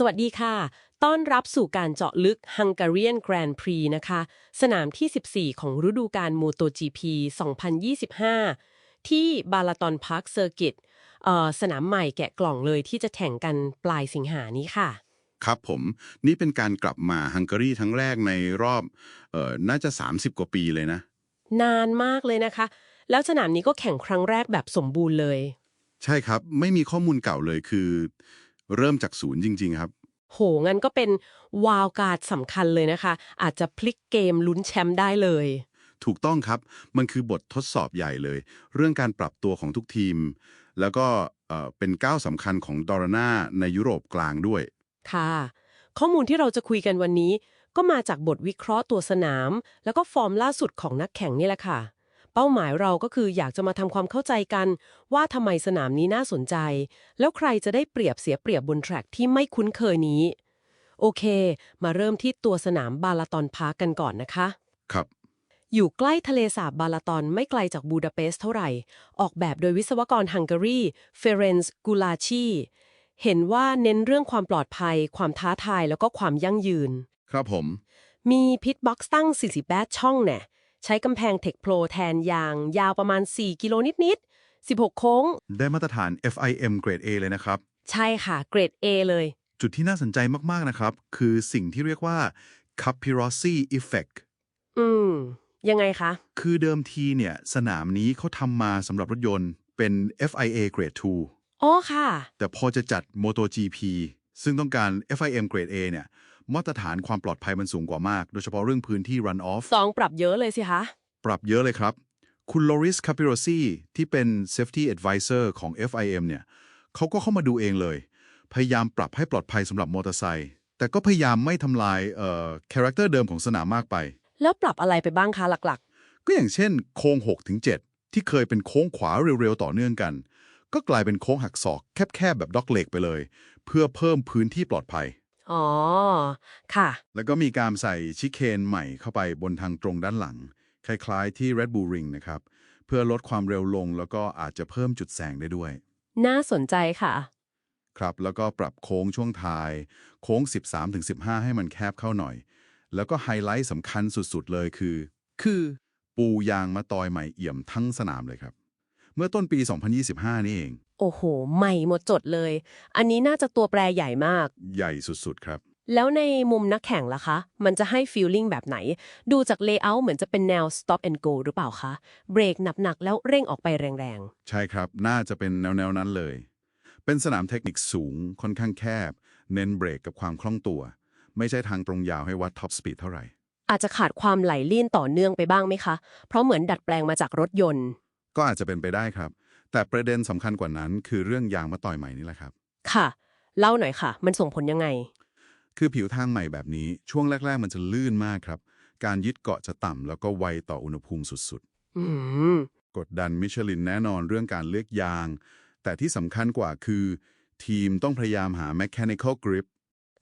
สวัสดีค่ะ ต้อนรับสู่การเจาะลึก Hungarian Grand Prix นะคะ สนามที่ 14 ของฤดูกาล MotoGP 2025 ที่บาลาตอนพาร์คเซอร์กิตสนามใหม่แกะกล่องเลยที่จะแข่งกันปลายสิงหานี้ค่ะ ครับผม นี่เป็นการกลับมาฮังการีทั้งแรกในรอบเอ่อน่าจะ 30 กว่าปีเลยนะ นานมากเลยนะคะ แล้วสนามนี้ก็แข่งครั้งแรกแบบสมบูรณ์เลย ใช่ครับ ไม่มีข้อมูลเก่าเลยคือ เริ่มจากศูนย์จริง ๆ ครับ โห งั้นก็เป็นวาวการ์ดสำคัญเลยนะคะ อาจจะพลิกเกมลุ้นแชมป์ได้เลย ถูกต้องครับ มันคือบททดสอบใหญ่เลย เรื่องการปรับตัวของทุกทีม แล้วก็เอ่อเป็นก้าวสำคัญของดอร์นาในยุโรปกลางด้วย ค่ะ ข้อมูลที่เราจะคุยกันวันนี้ ก็มาจากบทวิเคราะห์ตัวสนาม แล้วก็ฟอร์มล่าสุดของนักแข่งนี่แหละค่ะ เป้าหมายเราก็คืออยากจะมาทำความเข้าใจกัน ว่าทำไมสนามนี้น่าสนใจ แล้วใครจะได้เปรียบเสียเปรียบบนแทร็กที่ไม่คุ้นเคยนี้ โอเค มาเริ่มที่ตัวสนามบาลาตอนพาร์คกันก่อนนะคะ ครับ อยู่ใกล้ทะเลสาบบาลาตอนไม่ไกลจากบูดาเปสต์เท่าไหร่ ออกแบบโดยวิศวกรฮังการี เฟเรนซ์กูลาชี เห็นว่าเน้นเรื่องความปลอดภัย ความท้าทายแล้วก็ความยั่งยืน ครับผม มีพิทบ็อกซ์ตั้ง 48 ช่องแน่ ใช้กำแพงเทคโปรแทนยางยาวประมาณ 4 กิโลนิดๆ 16 โค้ง ได้มาตรฐาน FIM เกรด A เลยนะครับ ใช่ค่ะ เกรด A เลย จุดที่น่าสนใจมาก ๆ นะครับ คือสิ่งที่เรียกว่า Capirossi Effect อืม ยังไงคะ คือเดิมทีเนี่ย สนามนี้เขาทำมาสำหรับรถยนต์เป็น FIA เกรด2อ๋อค่ะ แต่พอจะจัด MotoGP ซึ่งต้องการ FIM เกรด A เนี่ย มาตรฐานความปลอดภัยมันสูงกว่ามาก โดยเฉพาะเรื่องพื้นที่ run off สองปรับเยอะเลยสิคะ ปรับเยอะเลยครับ คุณลอริสคาปิโรซีที่เป็น Safety Advisor ของ FIM เนี่ยเขาก็เข้ามาดูเองเลย พยายามปรับให้ปลอดภัยสำหรับมอเตอร์ไซค์แต่ก็พยายามไม่ทำลายเอ่อคาแรคเตอร์เดิมของสนามมากไป แล้วปรับอะไรไปบ้างคะหลักก็อย่างเช่น โค้ง6ถึง7ที่เคยเป็นโค้งขวาเร็วๆต่อเนื่องกัน ก็กลายเป็นโค้งหักศอกแคบๆแบบด็อกเล็กไปเลย เพื่อเพิ่มพื้นที่ปลอดภัยๆ อ๋อ ค่ะ แล้วก็มีการใส่ชิเคนใหม่เข้าไปบนทางตรงด้านหลัง คล้ายๆที่ Red Bull Ring นะครับ เพื่อลดความเร็วลงแล้วก็อาจจะเพิ่มจุดแสงได้ด้วย น่าสนใจค่ะ ครับ แล้วก็ปรับโค้งช่วงท้าย โค้ง 13-15 ให้มันแคบเข้าหน่อย แล้วก็ไฮไลท์สำคัญสุดๆ เลยคือ คือปูยางมาตอยใหม่เอี่ยมทั้งสนามเลยครับ เมื่อต้นปี 2025 นี่เอง โอ้โห ใหม่หมดจดเลย อันนี้น่าจะตัวแปรใหญ่มาก ใหญ่สุดๆ ครับ แล้วในมุมนักแข่งล่ะคะ มันจะให้ฟีลลิ่งแบบไหน ดูจากเลเยอร์เหมือนจะเป็นแนว stop and go หรือเปล่าคะ เบรกหนักๆ แล้วเร่งออกไปแรงใช่ครับ น่าจะเป็นแนวๆ นั้นเลย เป็นสนามเทคนิคสูง ค่อนข้างแคบ เน้นเบรกกับความคล่องตัว ไม่ใช่ทางตรงยาวให้วัดท็อปสปีดเท่าไหร่ๆอาจจะขาดความไหลลื่นต่อเนื่องไปบ้างไหมคะ เพราะเหมือนดัดแปลงมาจากรถยนต์ ก็อาจจะเป็นไปได้ครับ แต่ประเด็นสำคัญกว่านั้น คือเรื่องยางมาต่อยใหม่นี่แหละครับ ค่ะ เล่าหน่อยค่ะ มันส่งผลยังไง คือผิวทางใหม่แบบนี้ช่วงแรก ๆ มันจะลื่นมากครับ การยึดเกาะจะต่ำแล้วก็ไวต่ออุณหภูมิสุดอืมๆ กดดันมิชลินแน่นอนเรื่องการเลือกยาง แต่ที่สำคัญกว่าคือ ทีมต้องพยายามหา mechanical grip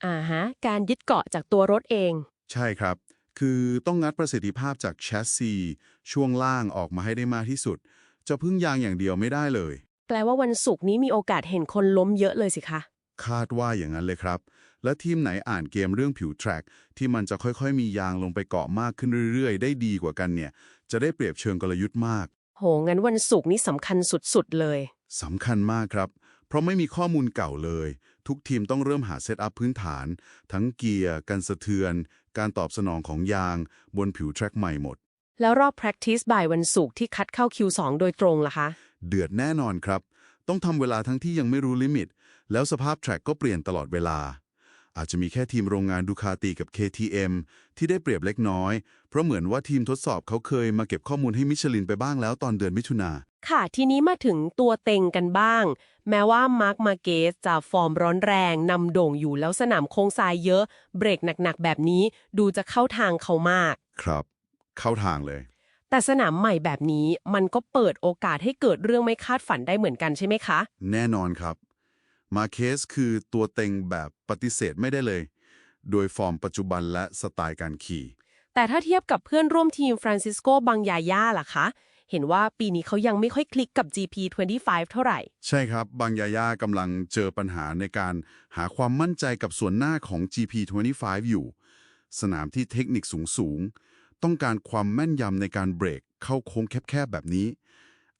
อ่าฮะ การยึดเกาะจากตัวรถเอง ใช่ครับ คือต้องงัดประสิทธิภาพจากแชสซี ช่วงล่างออกมาให้ได้มากที่สุด จะพึ่งยางอย่างเดียวไม่ได้เลย แปลว่าวันศุกร์นี้มีโอกาสเห็นคนล้มเยอะเลยสิคะ คาดว่าอย่างนั้นเลยครับ และทีมไหนอ่านเกมเรื่องผิวแทร็กที่มันจะค่อยๆ มียางลงไปเกาะมากขึ้นเรื่อยๆ ได้ดีกว่ากันเนี่ย จะได้เปรียบเชิงกลยุทธ์มาก โห งั้นวันศุกร์นี้สำคัญสุดๆเลย สำคัญมากครับ เพราะไม่มีข้อมูลเก่าเลย ทุกทีมต้องเริ่มหาเซตอัพพื้นฐาน ทั้งเกียร์ การสะเทือน การตอบสนองของยาง บนผิวแทร็กใหม่หมด แล้วรอบ practice บ่ายวันศุกร์ที่คัดเข้า Q2 โดยตรงล่ะคะ เดือดแน่นอนครับ ต้องทำเวลาทั้งที่ยังไม่รู้ลิมิต แล้วสภาพแทร็กก็เปลี่ยนตลอดเวลา อาจจะมีแค่ทีมโรงงานดูคาตีกับ KTM ที่ได้เปรียบเล็กน้อย เพราะเหมือนว่าทีมทดสอบเขาเคยมาเก็บข้อมูลให้มิชลินไปบ้างแล้วตอนเดือนมิถุนา ค่ะ ทีนี้มาถึงตัวเต็งกันบ้าง แม้ว่ามาร์คมาเกสจะฟอร์มร้อนแรงนำโด่งอยู่แล้วสนามโค้งทรายเยอะ เบรกหนักๆแบบนี้ดูจะเข้าทางเขามาก ครับ เข้าทางเลย แต่สนามใหม่แบบนี้มันก็เปิดโอกาสให้เกิดเรื่องไม่คาดฝันได้เหมือนกันใช่ไหมคะ แน่นอนครับ มาเคสคือตัวเต็งแบบปฏิเสธไม่ได้เลย โดยฟอร์มปัจจุบันและสไตล์การขี่ แต่ถ้าเทียบกับเพื่อนร่วมทีมฟรานซิสโกบังยาย่าล่ะคะ เห็นว่าปีนี้เขายังไม่ค่อยคลิกกับ GP25 เท่าไหร่ ใช่ครับ บางยาย่ากำลังเจอปัญหาในการหาความมั่นใจกับส่วนหน้าของ GP25 อยู่ สนามที่เทคนิคสูงๆ ต้องการความแม่นยำในการเบรกเข้าโค้งแคบๆแบบนี้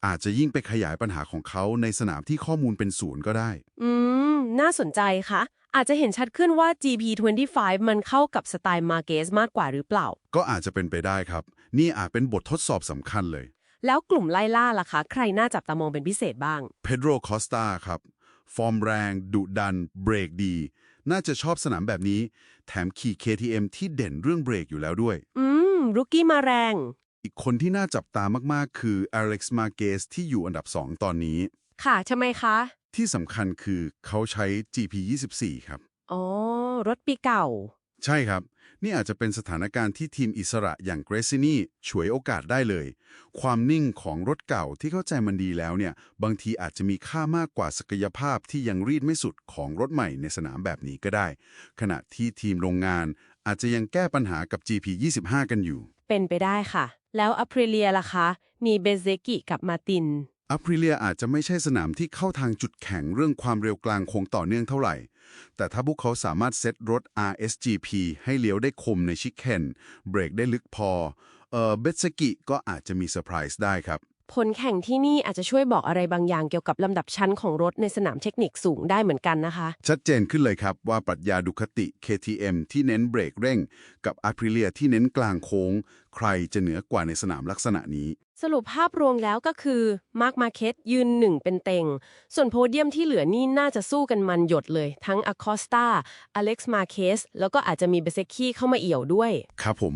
อาจจะยิ่งไปขยายปัญหาของเขาในสนามที่ข้อมูลเป็นศูนย์ก็ได้ อืม น่าสนใจค่ะ อาจจะเห็นชัดขึ้นว่า GP25 มันเข้ากับสไตล์มาเกสมากกว่าหรือเปล่า ก็อาจจะเป็นไปได้ครับ นี่อาจเป็นบททดสอบสำคัญเลย แล้วกลุ่มไล่ล่าล่ะคะ ใครน่าจับตามองเป็นพิเศษบ้าง เพโดรคอสตาครับ ฟอร์มแรง ดุดัน เบรกดี น่าจะชอบสนามแบบนี้ แถมขี่ KTM ที่เด่นเรื่องเบรกอยู่แล้วด้วย อืม รุกกี้มาแรง อีกคนที่น่าจับตามากๆ คือ Alex Marquez ที่อยู่อันดับ 2 ตอนนี้ ค่ะทำไมคะ ที่สำคัญคือเขาใช้ GP24 ครับ อ๋อ รถปีเก่า ใช่ครับ นี่อาจจะเป็นสถานการณ์ที่ทีมอิสระอย่างเกรซินีฉวยโอกาสได้เลย ความนิ่งของรถเก่าที่เข้าใจมันดีแล้วเนี่ย บางทีอาจจะมีค่ามากกว่าศักยภาพที่ยังรีดไม่สุดของรถใหม่ในสนามแบบนี้ก็ได้ ขณะที่ทีมโรงงาน อาจจะยังแก้ปัญหากับ GP25 กันอยู่ เป็นไปได้ค่ะ แล้วอ p พริเลียล่ะคะ มีเบเซกิกับมาติน อัพริเลียอาจจะไม่ใช่สนามที่เข้าทางจุดแข็งเรื่องความเร็วกลางคงต่อเนื่องเท่าไหร่ แต่ถ้าพวกเขาสามารถเซตรถ RSGP ให้เลี้ยวได้คมในชิคเคนเบรกได้ลึกพอ เอ่อเบสกิก็อาจจะมีเซอร์ไพรส์ได้ครับ ผลแข่งที่นี่อาจจะช่วยบอกอะไรบางอย่างเกี่ยวกับลำดับชั้นของรถในสนามเทคนิคสูงได้เหมือนกันนะคะ ชัดเจนขึ้นเลยครับว่าปรัชญาดุคติ KTM ที่เน้นเบรกเร่ง กับอัพริเลียที่เน้นกลางโค้ง ใครจะเหนือกว่าในสนามลักษณะนี้ สรุปภาพรวมแล้วก็คือมาร์คมาเค t ยืนหนึ่งเป็นเต็ง ส่วนโพเดียมที่เหลือนี่น่าจะสู้กันมันหยดเลย ทั้งอ c คอสตาอเล็กซ์มาเคสแล้วก็อาจจะมีเบเซคีเข้ามาเอี่ยวด้วย ครับผม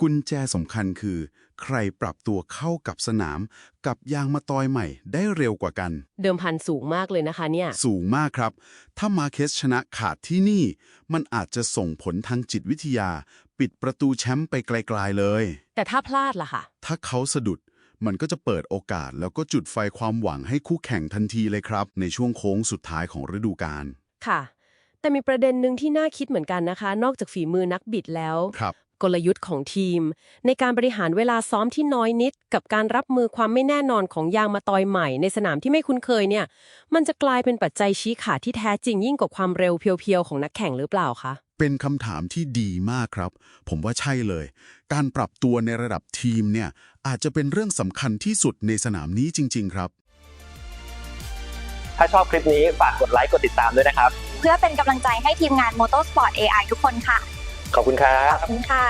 กุญแจสำคัญคือ ใครปรับตัวเข้ากับสนาม กับยางมาตอยใหม่ได้เร็วกว่ากัน เดิมพันสูงมากเลยนะคะเนี่ย สูงมากครับ ถ้ามาเคสชนะขาดที่นี่ มันอาจจะส่งผลทางจิตวิทยา ปิดประตูแชมป์ไปไกลๆเลย แต่ถ้าพลาดล่ะค่ะถ้าเขาสะดุดมันก็จะเปิดโอกาสแล้วก็จุดไฟความหวังให้คู่แข่งทันทีเลยครับ ในช่วงโค้งสุดท้ายของฤดูกาลค่ะ แต่มีประเด็นหนึ่งที่น่าคิดเหมือนกันนะคะ นอกจากฝีมือนักบิดแล้ว ครับ กลยุทธ์ของทีม ในการบริหารเวลาซ้อมที่น้อยนิด กับการรับมือความไม่แน่นอนของยางมาตอยใหม่ในสนามที่ไม่คุ้นเคยเนี่ย มันจะกลายเป็นปัจจัยชี้ขาดที่แท้จริงยิ่งกว่าความเร็วเพียวๆของนักแข่งหรือเปล่าคะเป็นคำถามที่ดีมากครับ ผมว่าใช่เลย การปรับตัวในระดับทีมเนี่ยอาจจะเป็นเรื่องสำคัญที่สุดในสนามนี้จริง ๆ ครับ ถ้าชอบคลิปนี้ฝากกดไลค์กดติดตามด้วยนะครับ เพื่อเป็นกำลังใจให้ทีมงาน Motorsport AI ทุกคนค่ะ ขอบคุณครับ ขอบคุณค่ะ